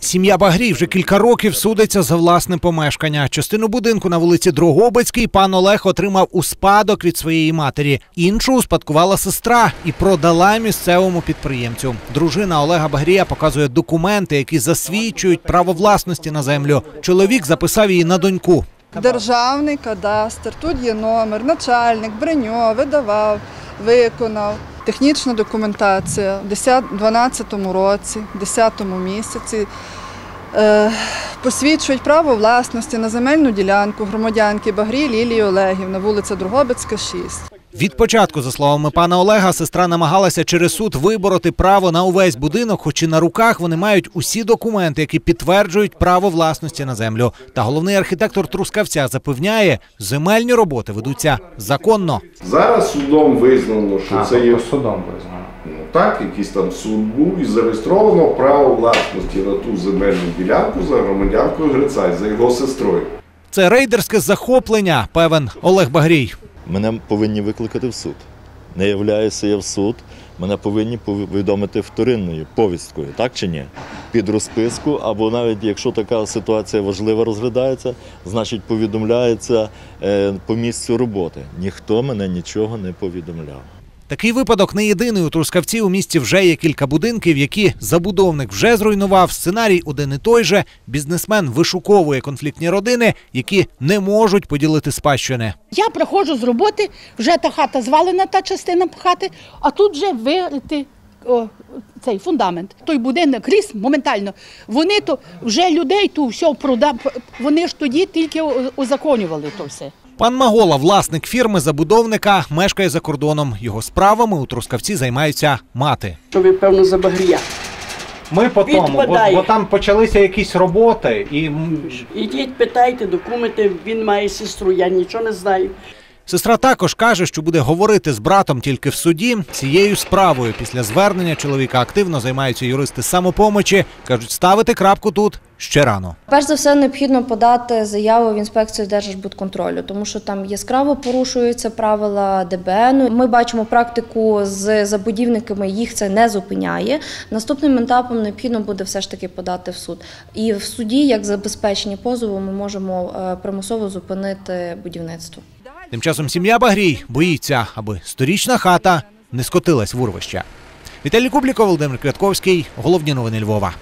Сім'я Багрій вже кілька років судиться за власне помешкання. Частину будинку на вулиці Дрогобицькій пан Олег отримав у спадок від своєї матері. Іншу успадкувала сестра і продала місцевому підприємцю. Дружина Олега Багрія показує документи, які засвідчують право власності на землю. Чоловік записав її на доньку. Державний кадастр, тут є номер, начальник, бреньо, видавав, виконав. Технічна документація в 2012 році, 10 місяці. Е, посвідчують право власності на земельну ділянку громадянки Багрі Лілії Олегівна, вулиця Другобицька, 6. Від початку, за словами пана Олега, сестра намагалася через суд вибороти право на увесь будинок, хоч і на руках вони мають усі документи, які підтверджують право власності на землю. Та головний архітектор Трускавця запевняє, земельні роботи ведуться законно. Зараз судом визнано, що А, це є судом визнано. ну, так, якийсь там суд був і зареєстровано право власності на ту земельну ділянку за громадянкою Грицай, за його сестрою. Це рейдерське захоплення, певен Олег Багрій. Мене повинні викликати в суд. Не являюся я в суд, мене повинні повідомити вторинною повісткою, так чи ні? Під розписку, або навіть якщо така ситуація важлива розглядається, значить повідомляється е, по місцю роботи. Ніхто мене нічого не повідомляв. Такий випадок не єдиний у Трускавці. У місті вже є кілька будинків, які забудовник вже зруйнував. Сценарій один і той же. Бізнесмен вишуковує конфліктні родини, які не можуть поділити спадщини. Я приходжу з роботи, вже та хата звалена, та частина хати, а тут вже вирити о, цей фундамент. Той будинок ріс моментально. Вони то вже людей ту все продав. Вони ж тоді тільки узаконювали то все. Пан Магола, власник фірми забудовника, мешкає за кордоном. Його справами у Трускавці займаються мати. що ви, певно, за багрія. Ми по тому, бо, бо там почалися якісь роботи, і Ідіть, питайте документи, він має сестру, я нічого не знаю. Сестра також каже, що буде говорити з братом тільки в суді. Цією справою після звернення чоловіка активно займаються юристи самопомочі. кажуть, ставити крапку тут ще рано. Перш за все, необхідно подати заяву в інспекцію Держбудконтролю, тому що там яскраво порушуються правила ДБН. Ми бачимо практику з забудівниками, їх це не зупиняє. Наступним етапом необхідно буде все ж таки подати в суд. І в суді, як забезпечення позову, ми можемо е, примусово зупинити будівництво. Тим часом сім'я Багрій боїться, аби сторічна хата не скотилась в урвище. Віталій Кубліков, Володимир Квятковський. Головні новини Львова.